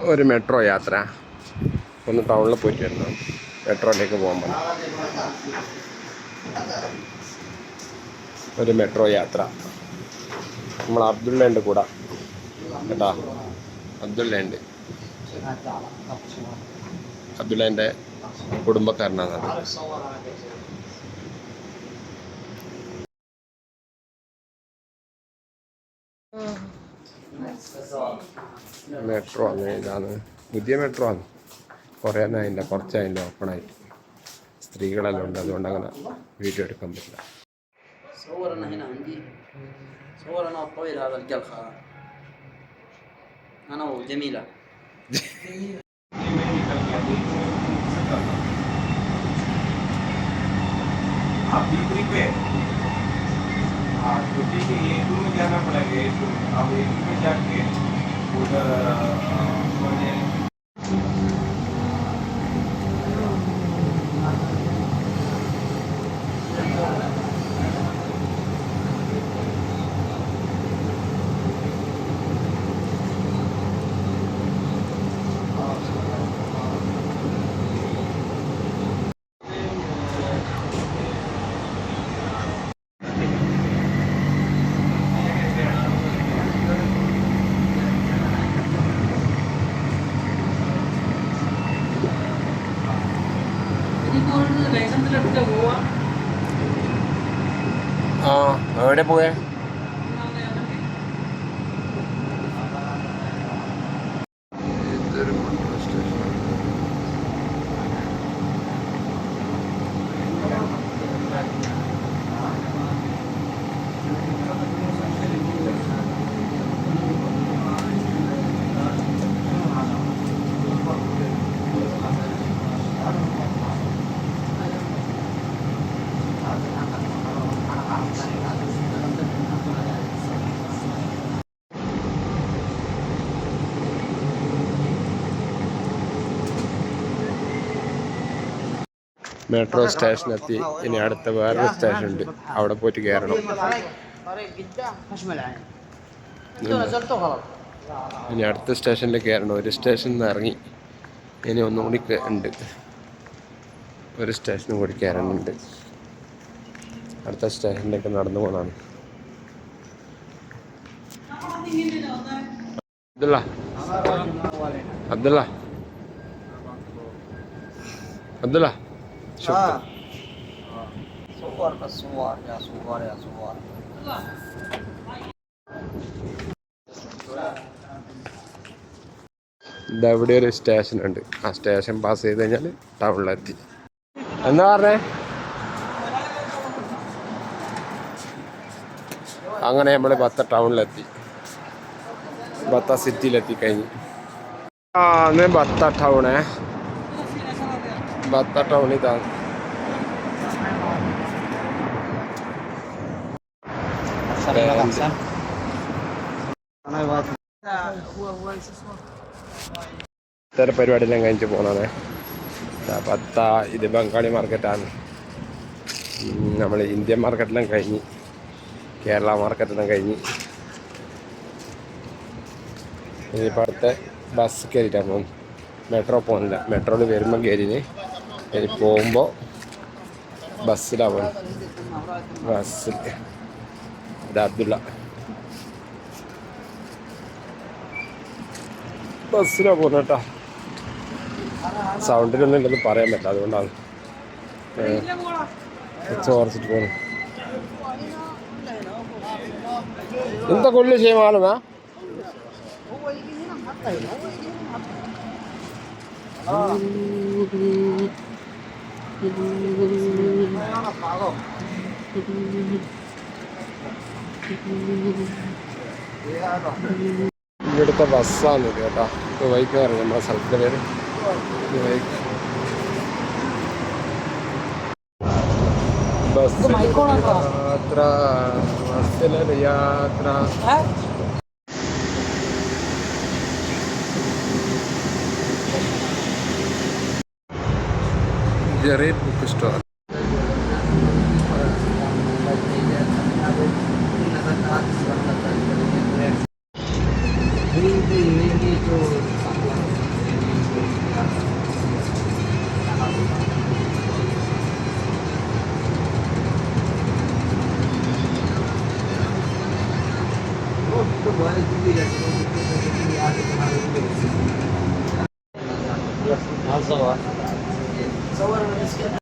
ഒരു മെട്രോ യാത്ര. ഒന്ന് ടൗണിൽ പോയിട്ട് വരണം. മെട്രോയിലേക്ക് പോകാൻ പറഞ്ഞു. ഒരു മെട്രോ യാത്ര. നമ്മൾ അബ്ദുള്ളേന്റെ കൂടെ. കേട്ടാ? അബ്ദുള്ളേന്റെ അബ്ദുള്ളേന്റെ കുടുംബക്കാരനാണ് അത്. മെട്രോ അങ്ങനെ ഇതാണ് പുതിയ മെട്രോ ആണ് കുറേ അതിൻ്റെ കുറച്ച് അതിൻ്റെ ഓപ്പണായിട്ട് സ്ത്രീകളെല്ലാം ഉണ്ട് അതുകൊണ്ട് അങ്ങനെ വീഡിയോ എടുക്കാൻ പറ്റില്ല صور انا هنا عندي صور انا الطويل هذا القلخة انا وجميلة आप बीपरी पे हाँ तो ठीक है ये टू में जाना पड़ेगा ये टू में अब ये टू में जाके uh, ആ എവിടെ പോയേ? മെട്രോ സ്റ്റേഷൻ എത്തി ഇനി അടുത്ത വേറൊരു സ്റ്റേഷൻ ഉണ്ട് അവിടെ പോയിട്ട് കയറണം ഇനി അടുത്ത സ്റ്റേഷനിൽ കയറണം ഒരു സ്റ്റേഷനിൽ നിന്ന് ഇറങ്ങി. ഇനി ഒന്നുകൂടി ഉണ്ട്. ഒരു സ്റ്റേഷനും കൂടി കയറണുണ്ട് അടുത്ത സ്റ്റേഷനിലേക്ക് നടന്നു പോകാനാണ് അബ്ദുള്ള. അബ്ദുള്ള. അബ്ദുള്ള. હા સુવાર કે સુવાર કે સુવાર કે સુવાર ഇതാ ഇവിടെ ഒരു സ്റ്റേഷൻ ഉണ്ട് ആ സ്റ്റേഷൻ പാസ് ചെയ്ത് കഴിഞ്ഞാൽ ടൗണിലെത്തി എന്താ പറഞ്ഞേ അങ്ങനെ നമ്മൾ ബത്ത ടൗണിലെത്തി ബത്ത സിറ്റിയിലെത്തി കഴിഞ്ഞ് ആ അന്ന് ബത്ത ടൗണേ ടൗൺ ഇതാണ് ഇത്തരം പരിപാടിയെല്ലാം കഴിഞ്ഞ് പോകണേ പത്ത ഇത് ബംഗാളി മാർക്കറ്റാണ് നമ്മൾ ഇന്ത്യൻ മാർക്കറ്റെല്ലാം കഴിഞ്ഞ് കേരള മാർക്കറ്റെല്ലാം കഴിഞ്ഞ് ഇനിയിപ്പോൾ അടുത്ത ബസ് കയറിയിട്ടാണ് പോകുന്നത് മെട്രോ പോകുന്നില്ല മെട്രോയിൽ വരുമ്പോൾ കയറിന് ഇനി പോകുമ്പോൾ ബസ്സിലാവണം. ബസ്സിൽ. അബ്ദുള്ള. ബസ്സിലാണ് പോകുന്നത് കേട്ടോ സൗണ്ടിനൊന്നും ഇല്ലെന്ന് പറയാൻ പറ്റില്ല അതുകൊണ്ടാണ്. എന്താ പോകുന്നത് ಇಂಥ ಕೊಡ್ಲಿ ಸೇಮ್ ಆಗಲ್ಲ ಹ್ಞೂ ഇവിടുത്തെ ബസ്സാണ് ഇത് കേട്ടോ. ഇത് വൈക്ക് ഇറങ്ങി നമ്മുടെ സ്ഥലത്തിന്റെ പേര്. ഇത് വൈക്ക് ബസ് യാത്ര ബസ്സിലൊരു യാത്ര. ಜರೇಟ್ ಬುಕ್ ಸ್ಟಾಲ್ Nasıl var? સવારમાં બિસ્કિટ